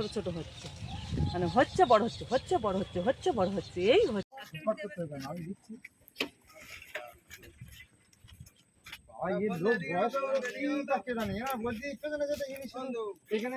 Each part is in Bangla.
ছোট ছোট হচ্ছে মানে হচ্ছে বড় হচ্ছে হচ্ছে বড় হচ্ছে হচ্ছে বড় হচ্ছে এই হচ্ছে রেকর্ড করতে হবে না, আমি দিচ্ছি বাবা, এ লোক বয়স্ক লোক কি তাকে জানে, এরা বলছে এই পেছনে যেটা জিনিস হলো, এখানে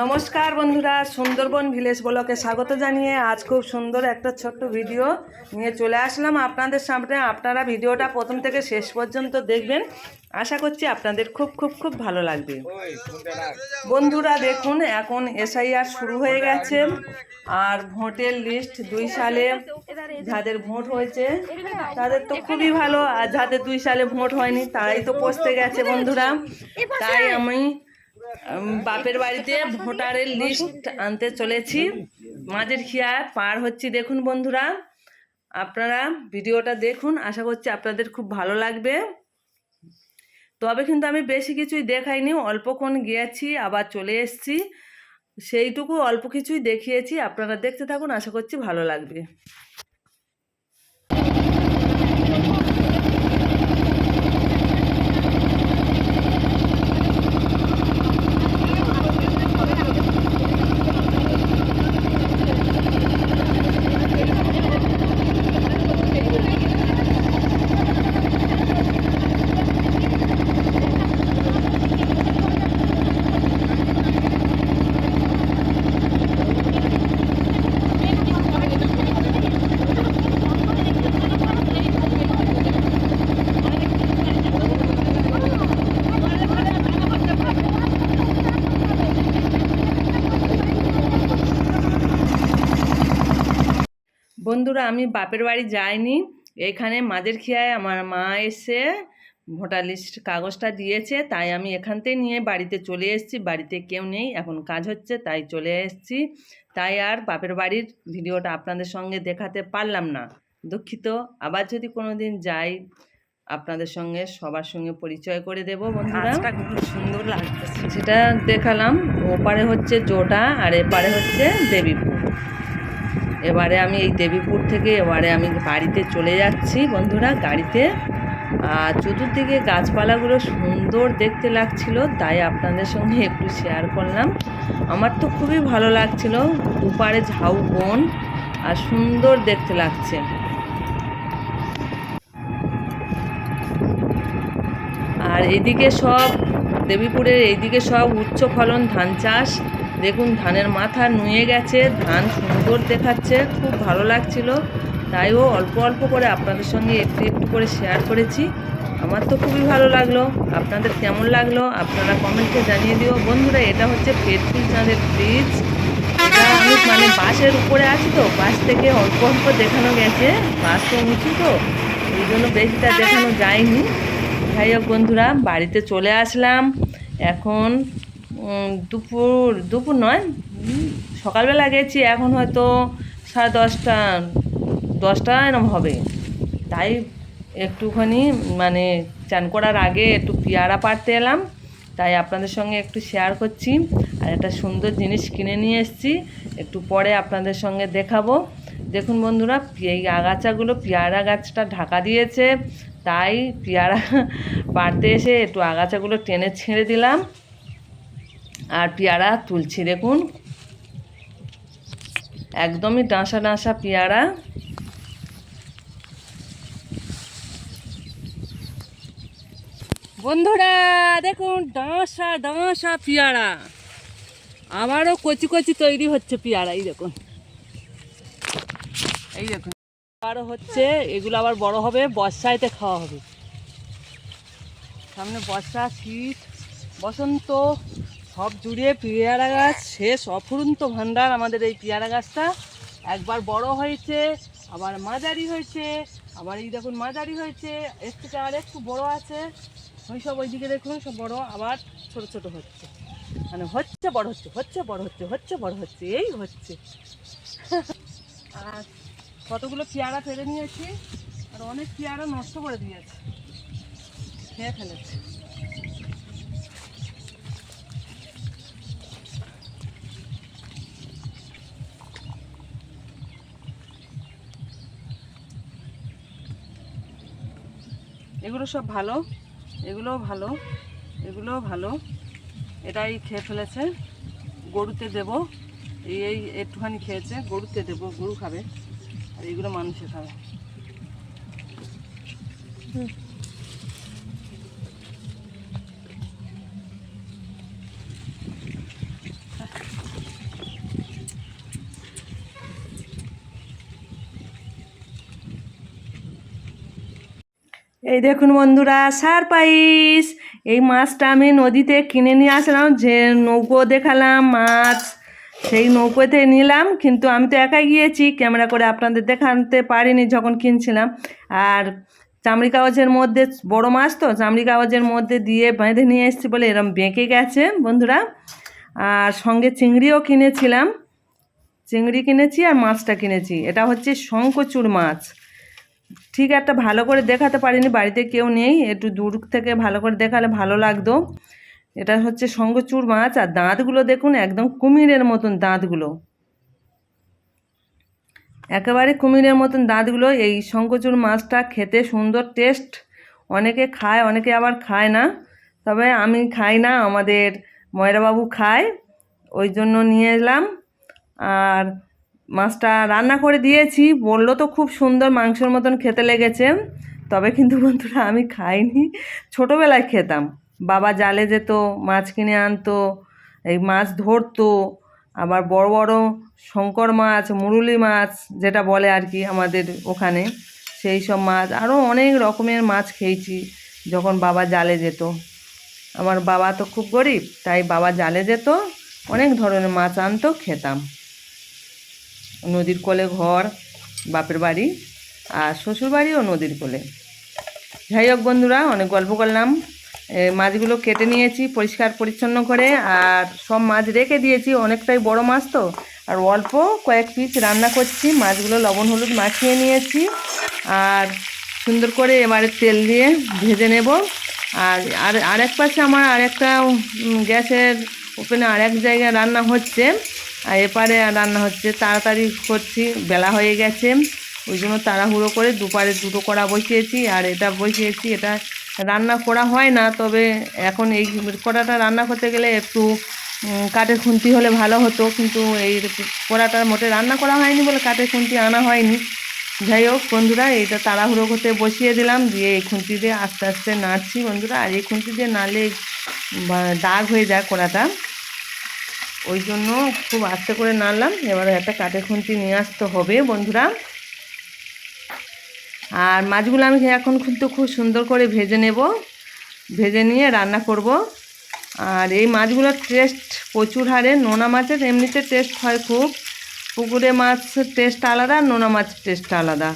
নমস্কার বন্ধুরা, সুন্দরবন ভিলেজ ব্লকে স্বাগত জানিয়ে আজ খুব সুন্দর একটা ছোট্ট ভিডিও নিয়ে চলে আসলাম আপনাদের সামনে। আপনারা ভিডিওটা প্রথম থেকে শেষ পর্যন্ত দেখবেন। আশা করছি আপনাদের খুব খুব খুব ভালো লাগবে। বন্ধুরা দেখুন, এখন এসআইআর শুরু হয়ে গেছে। আর ভোটের লিস্ট দুই সালে যাদের ভোট হয়েছে, তাদের তো খুবই ভালো। আর যাদের দুই সালে ভোট হয়নি, তারাই তো পৌঁছতে গেছে বন্ধুরা। তাই আমি বাপের বাড়িতে ভোটারের লিস্ট আনতে চলেছি। মাঝের খিয়া পার হচ্ছি। দেখুন বন্ধুরা, আপনারা ভিডিওটা দেখুন। আশা করছি আপনাদের খুব ভালো লাগবে। তবে কিন্তু আমি বেশি কিছুই দেখাইনি, অল্পক্ষণ গিয়েছি, আবার চলে এসেছি। সেইটুকু অল্প কিছুই দেখিয়েছি। আপনারা দেখতে থাকুন, আশা করছি ভালো লাগবে। বন্ধুরা আমি বাপের বাড়ি যাইনি। এখানে মাঝের খেয়ায় আমার মা এসে ভোটার লিস্ট কাগজটা দিয়েছে তাই আমি এখানতেই নিয়ে বাড়িতে চলে এসেছি। বাড়িতে কেউ নেই এখন কাজ হচ্ছে তাই চলে এসেছি। তাই আর বাপের বাড়ির ভিডিওটা আপনাদের সঙ্গে দেখাতে পারলাম না। দুঃখিত। আবার যদি কোনো দিন যাই আপনাদের সঙ্গে সবার সঙ্গে পরিচয় করে দেব বন্ধুরা। খুব সুন্দর লাগছে সেটা দেখালাম। ওপারে হচ্ছে জোটা আর এপারে হচ্ছে দেবীপুর। এবারে আমি এই দেবীপুর থেকে এবারে আমি বাড়িতে চলে যাচ্ছি বন্ধুরা গাড়িতে। আর চতুর্দিকে গাছপালাগুলো সুন্দর দেখতে লাগছিল, তাই আপনাদের সঙ্গে একটু শেয়ার করলাম। আমার তো খুবই ভালো লাগছিল দুপারে ঝাউ বন, আর সুন্দর দেখতে লাগছে। আর এদিকে সব, দেবীপুরের এইদিকে সব উচ্চ ফলন ধান চাষ। দেখুন, ধানের মাথা নুয়ে গেছে, ধান সুন্দর দেখাচ্ছে, খুব ভালো লাগছিল। তাইও অল্প অল্প করে আপনাদের সঙ্গে একটু একটু করে শেয়ার করেছি। আমার তো খুবই ভালো লাগল। আপনাদের কেমন লাগল? আপনারা কমেন্টে জানিয়ে দিও। বন্ধুরা, এটা হচ্ছে পেটপুল চাঁদের ব্রিজ এটা মানে বাসের উপরে আছি তো বাস থেকে অল্প অল্প দেখানো গেছে। বাস তো উঁচু তো, এই জন্য বেশিটা দেখানো যায়নি। যাই হোক, বন্ধুরা, বাড়িতে চলে আসলাম। এখন দুপুর দুপুর নয় সকালবেলা গেছি, এখন হয়তো সাড়ে দশটা দশটা এরম হবে। তাই একটুখানি মানে চান করার আগে একটু পেয়ারা পাড়তে এলাম। তাই আপনাদের সঙ্গে একটু শেয়ার করছি। আর একটা সুন্দর জিনিস কিনে নিয়ে এসেছি। একটু পরে আপনাদের সঙ্গে দেখাবো। দেখুন বন্ধুরা, এই আগাছাগুলো, পেয়ারা গাছটা ঢাকা দিয়েছে। তাই পেয়ারা পাড়তে এসে একটু আগাছাগুলো টেনে ছেড়ে দিলাম। আর পেয়ারা তুলছি, দেখুন। একদমই ডাঁসা ডাঁসা পেয়ারা। বন্ধুরা, দেখুন, ডাঁসা ডাঁসা পেয়ারা। আবারও কচি কচি তৈরি হচ্ছে পেয়ারা, এই দেখুন। এই দেখুন, আবারও হচ্ছে, এগুলো আবার বড় হবে বর্ষাইতে খাওয়া হবে। সামনে বর্ষা, শীত, বসন্ত সব জুড়ে পেয়ারা গাছ, শেষ অফুরন্ত ভান্ডার আমাদের এই পেয়ারা গাছটা। একবার বড় হয়েছে, আবার মাঝারি হয়েছে, আবার এই দেখুন মাঝারি হয়েছে, এর থেকে আর একটু বড় আছে। ওই সব ওইদিকে দেখুন, সব বড়, আবার ছোট ছোট হচ্ছে। মানে হচ্ছে বড় হচ্ছে হচ্ছে বড় হচ্ছে হচ্ছে বড় হচ্ছে, এই হচ্ছে। আর কতগুলো পেয়ারা ফেলে নিয়েছি, আর অনেক পেয়ারা নষ্ট করে দিয়েছে। খেয়ে ফেলেছে। এগুলো সব ভালো, এগুলোও ভালো এগুলোও ভালো। এটাই খেয়ে ফেলেছে, গরুতে দেব। এই এই একটুখানি খেয়েছে, গরুতে দেব, গরু খাবে, আর এগুলো মানুষে খাবে। এই দেখুন বন্ধুরা, সার পাইস। এই মাছটা আমি নদীতে কিনে নিয়ে আসলাম, যে নৌকো দেখালাম, মাছ সেই নৌকোতে নিলাম। কিন্তু আমি তো একাই গিয়েছি, ক্যামেরা করে আপনাদের দেখাতে পারিনি যখন কিনছিলাম। আর চামড়ি কাগজের মধ্যে, বড় মাছ তো, চামড়ি কাগজের মধ্যে দিয়ে বেঁধে নিয়ে এসেছি বলে এরম বেঁকে গেছে বন্ধুরা। আর সঙ্গে চিংড়িও কিনেছিলাম। চিংড়ি কিনেছি আর মাছটা কিনেছি। এটা হচ্ছে শঙ্কচুর মাছ। ঠিক একটা ভালো করে দেখাতে পারিনি, বাড়িতে কেউ নেই, একটু দূর থেকে ভালো করে দেখালে ভালো লাগতো। এটা হচ্ছে সঙ্গচুর মাছ, আর দাঁতগুলো দেখুন, একদম কুমিরের মতন দাঁতগুলো। একেবারে কুমিরের মতন দাঁতগুলো, এই শঙ্কচুর মাছটা খেতে সুন্দর টেস্ট। অনেকে খায়, অনেকে আবার খায় না। তবে আমি খাই না, আমাদের ময়রাবাবু খায়, ওই জন্য নিয়ে এলাম। আর মাছটা রান্না করে দিয়েছি। বলল তো খুব সুন্দর মাংসের মতন খেতে লেগেছে। তবে কিন্তু বন্ধুরা আমি খাইনি। ছোটোবেলায় খেতাম। বাবা জালে যেত, মাছ কিনে আনতো, এই মাছ ধরতো, আবার বড় বড় শঙ্কর মাছ, মুরুলি মাছ যেটা বলে আর কি আমাদের ওখানে, সেই সব মাছ আরও অনেক রকমের মাছ খেয়েছি যখন বাবা জালে যেত। আমার বাবা তো খুব গরিব, তাই বাবা জালে যেত, অনেক ধরনের মাছ আনতো, খেতাম। নদীর কোলে ঘর, বাপের বাড়ি আর শ্বশুর বাড়িও নদীর কোলে। যাই হোক বন্ধুরা, অনেক গল্প করলাম। মাছগুলো কেটে নিয়েছি পরিষ্কার পরিচ্ছন্ন করে আর সব মাছ রেখে দিয়েছি। অনেকটাই বড় মাছ তো। আর অল্প কয়েক পিস রান্না করছি। মাছগুলো লবণ, হলুদ মাখিয়ে নিয়েছি। আর সুন্দর করে এবারে তেল দিয়ে ভেজে নেব। আর আর, আরেক পাশে আমার আরেকটা গ্যাসের ওপেনে আরেক জায়গায় রান্না হচ্ছে। আর এপারে রান্না হচ্ছে, তাড়াতাড়ি করছি, বেলা হয়ে গেছে। ওই জন্য তাড়াহুড়ো করে দুপারে দুটো কড়া বসিয়েছি, আর এটা বসিয়েছি, এটা রান্না করা হয় না, তবে এখন এই কড়াটা রান্না করতে গেলে একটু কাঠের খুন্তি হলে ভালো হতো, কিন্তু এই কড়াটা মোটে রান্না করা হয়নি বলে কাঠের খুন্তি আনা হয়নি। যাই হোক বন্ধুরা এইটা তাড়াহুড়ো করতে বসিয়ে দিলাম, দিয়ে এই খুন্তি দিয়ে আস্তে আস্তে নাড়ছি বন্ধুরা, আর এই খুন্তি দিয়ে নাড়লে দাগ হয়ে যায় কড়াটা। ওই জন্য খুব আস্তে করে নাড়লাম। এবারে একটা কাঠের খুন্তি নিয়ে আসতে হবে বন্ধুরা। আর মাছগুলো আমি এখন কিন্তু খুব সুন্দর করে ভেজে নেব। ভেজে নিয়ে রান্না করব। আর এই মাছগুলোর টেস্ট প্রচুর হারে। নোনা মাছের এমনিতে টেস্ট হয় খুব। পুকুরে মাছের টেস্ট আলাদা, নোনা মাছের টেস্ট আলাদা।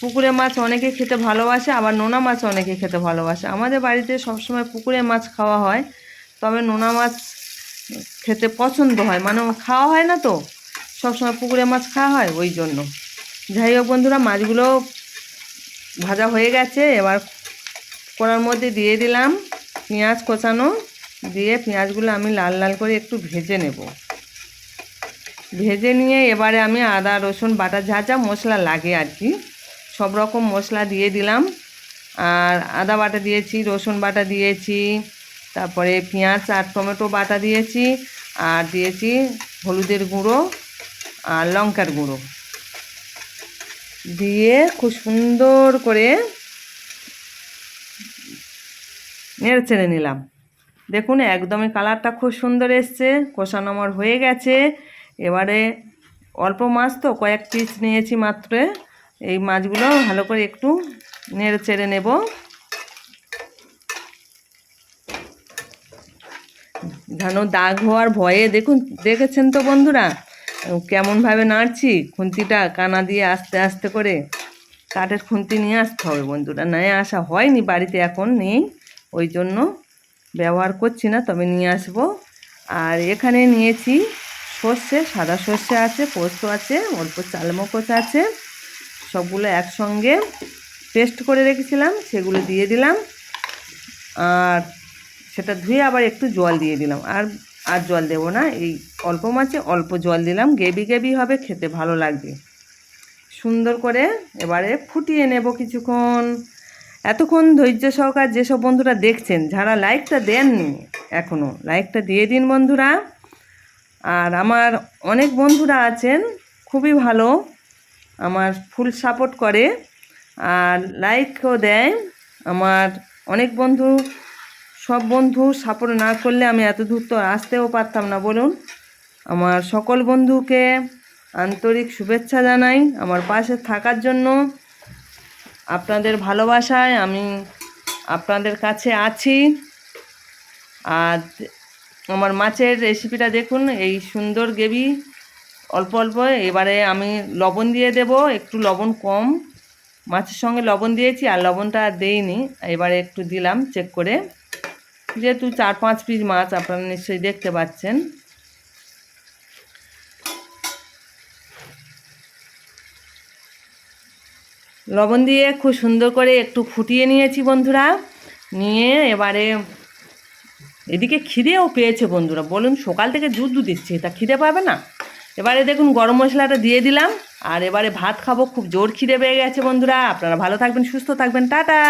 পুকুরে মাছ অনেকে খেতে ভালোবাসে, আবার নোনা মাছ অনেকে খেতে ভালোবাসে। আমাদের বাড়িতে সবসময় পুকুরে মাছ খাওয়া হয়। তবে নোনা মাছ খেতে পছন্দ হয়। মানে খাওয়া হয় না তো। সবসময় পুকুরে মাছ খাওয়া হয় ওই জন্য। যাই হোক বন্ধুরা, মাছগুলো ভাজা হয়ে গেছে। এবার কড়ার মধ্যে দিয়ে দিলাম পেঁয়াজ কোচানো। দিয়ে পেঁয়াজগুলো আমি লাল লাল করে একটু ভেজে নেব। ভেজে নিয়ে এবারে আমি আদা, রসুন, বাটা, যা যা মশলা লাগে আর কি, সব রকম মশলা দিয়ে দিলাম। আর আদা বাটা দিয়েছি, রসুন বাটা দিয়েছি তারপরে পেঁয়াজ আর টমেটো বাটা দিয়েছি আর দিয়েছি হলুদের গুঁড়ো আর লঙ্কার গুঁড়ো। দিয়ে খুব সুন্দর করে নেড়ে ছেড়ে নিলাম। দেখুন, একদমই কালারটা খুব সুন্দর এসছে, কষানো আমার হয়ে গেছে। এবারে অল্প মাছ তো, কয়েক পিস নিয়েছি মাত্র। এই মাছগুলো ভালো করে একটু নেড়ে চেড়ে নেব। ধানো দাগ হওয়ার ভয়ে দেখুন, দেখেছেন তো বন্ধুরা? কেমনভাবে নাড়ছি খুন্তিটা কানা দিয়ে আস্তে আস্তে করে। কাঠের খুন্তি নিয়ে আসতে হবে বন্ধুরা, নিয়ে আসা হয়নি, বাড়িতে এখন নেই, ওই জন্য ব্যবহার করছি না, তবে নিয়ে আসব। আর এখানে নিয়েছি সর্ষে, সাদা সর্ষে আছে, পোস্ত আছে, অল্প চালমগজ আছে, সবগুলো একসঙ্গে পেস্ট করে রেখেছিলাম, সেগুলো দিয়ে দিলাম। আর সেটা ধুয়ে আবার একটু জল দিয়ে দিলাম। আর আর জল দেবো না। এই অল্প মাছে অল্প জল দিলাম। গেবি গেবি হবে, খেতে ভালো লাগবে। সুন্দর করে এবারে ফুটিয়ে নেব কিছুক্ষণ। এতক্ষণ ধৈর্য সহকার যেসব বন্ধুরা দেখছেন, যারা লাইকটা দেননি এখনও লাইকটা দিয়ে দিন বন্ধুরা। আর আমার অনেক বন্ধুরা আছেন, খুবই ভালো, আমার ফুল সাপোর্ট করে। আর লাইকও দেয়। আমার অনেক বন্ধু সব বন্ধু সাপোর্ট না করলে আমি এত দূর তো আসতেও পারতাম না, বলুন। আমার সকল বন্ধুকে আন্তরিক শুভেচ্ছা জানাই। আমার পাশে থাকার জন্য আপনাদের ভালোবাসায় আমি আপনাদের কাছে আছি। আর আমার মাছের রেসিপিটা দেখুন, এই সুন্দর গ্রেভি। অল্প অল্প, এবারে আমি লবণ দিয়ে দেব, একটু লবণ কম। মাছের সঙ্গে লবণ দিয়েছি, আর লবণটা আর দেইনি। এবারে একটু দিলাম চেক করে। যেহেতু চার পাঁচ পিস মাছ আপনারা নিশ্চয়ই দেখতে পাচ্ছেন। লবণ দিয়ে খুব সুন্দর করে একটু ফুটিয়ে নিয়েছি বন্ধুরা। নিয়ে এবারে এদিকে খিদেও পেয়েছে বন্ধুরা। বলুন, সকাল থেকে দুধ দুধ দিচ্ছে, তা খিদে পাবে না? এবারে দেখুন, গরম মশলাটা দিয়ে দিলাম। আর এবারে ভাত খাব, খুব জোর খিদে পেয়ে গেছে বন্ধুরা। আপনারা ভালো থাকবেন, সুস্থ থাকবেন। টাটা!